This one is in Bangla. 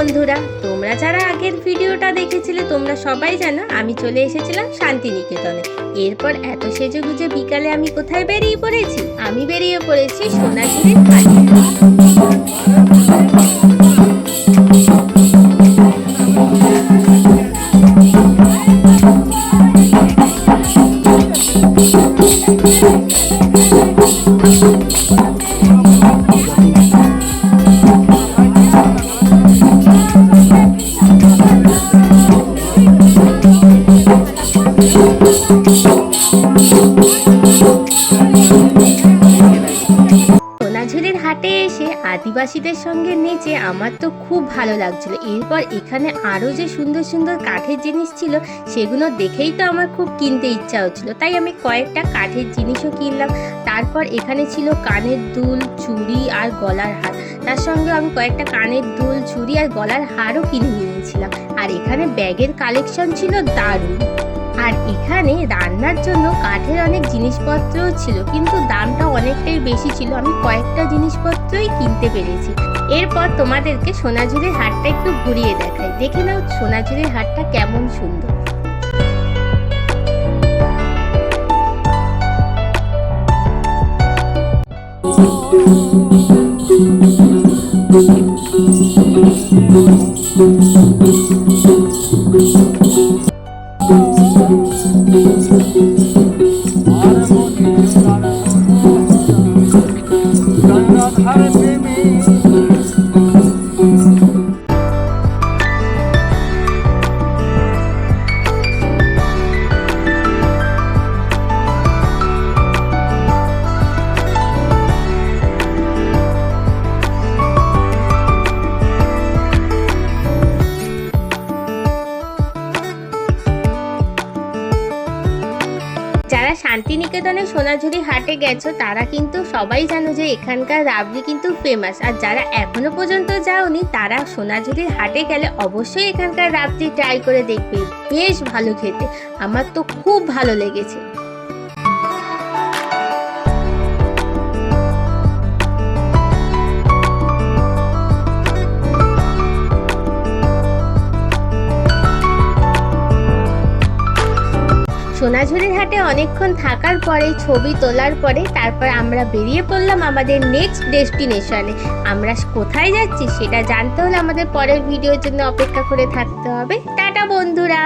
বন্ধুরা, তোমরা যারা আগের ভিডিওটা দেখেছিলে, তোমরা সবাই জানো আমি চলে এসেছিলাম শান্তিনিকেতনে। এরপর এত সেজে গুজে বিকালে আমি কোথায় বেরিয়ে পড়েছি? আমি বেরিয়ে পড়েছি সোনাঝুরির ঘাটে সোনাঝুরির হাটে এসে আদিবাসীদের সঙ্গে নেচে আমার তো খুব ভালো লাগছিল। এরপর এখানে আরও যে সুন্দর সুন্দর কাঠের জিনিস ছিল, সেগুলো দেখেই তো আমার খুব কিনতে ইচ্ছা হচ্ছিল। তাই আমি কয়েকটা কাঠের জিনিসও কিনলাম। তারপর এখানে ছিল কানের দুল চুড়ি আর গলার হার। তার সঙ্গে আমি কয়েকটা কানের দুল চুড়ি আর গলার হারও কিনে নিয়েছিলাম। আর এখানে ব্যাগের কালেকশন ছিল দারুণ। আর এখানে রান্নার জন্য কাঠের অনেক জিনিসপত্রও ছিল, কিন্তু দামটা অনেকটাই বেশি ছিল। আমি কয়েকটা জিনিসপত্রই কিনতে পেরেছি। এরপর তোমাদেরকে সোনাঝুরির হাটটা একটু ঘুরিয়ে দেখাই। দেখে নাও সোনাঝুরির হাটটা কেমন সুন্দর। গঙ্গাধার প্রেমে। যারা শান্তিনিকেতনে সোনাঝুরি হাটে গেছো, তারা কিন্তু সবাই জানো যে এখানকার রাবড়ি কিন্তু ফেমাস আর যারা এখনও পর্যন্ত যাওনি, তারা সোনাঝুরির হাটে গেলে অবশ্যই এখানকার রাবড়ি ট্রাই করে দেখবে। বেশ ভালো খেতে। আমার তো খুব ভালো লেগেছে। সোনাঝুরির হাটে অনেকক্ষণ থাকার পরে, ছবি তোলার পরে তারপর আমরা বেরিয়ে পড়লাম আমাদের নেক্সট ডেস্টিনেশনে আমরা কোথায় যাচ্ছি সেটা জানতে হলে আমাদের পরের ভিডিওর জন্য অপেক্ষা করে থাকতে হবে। টাটা বন্ধুরা!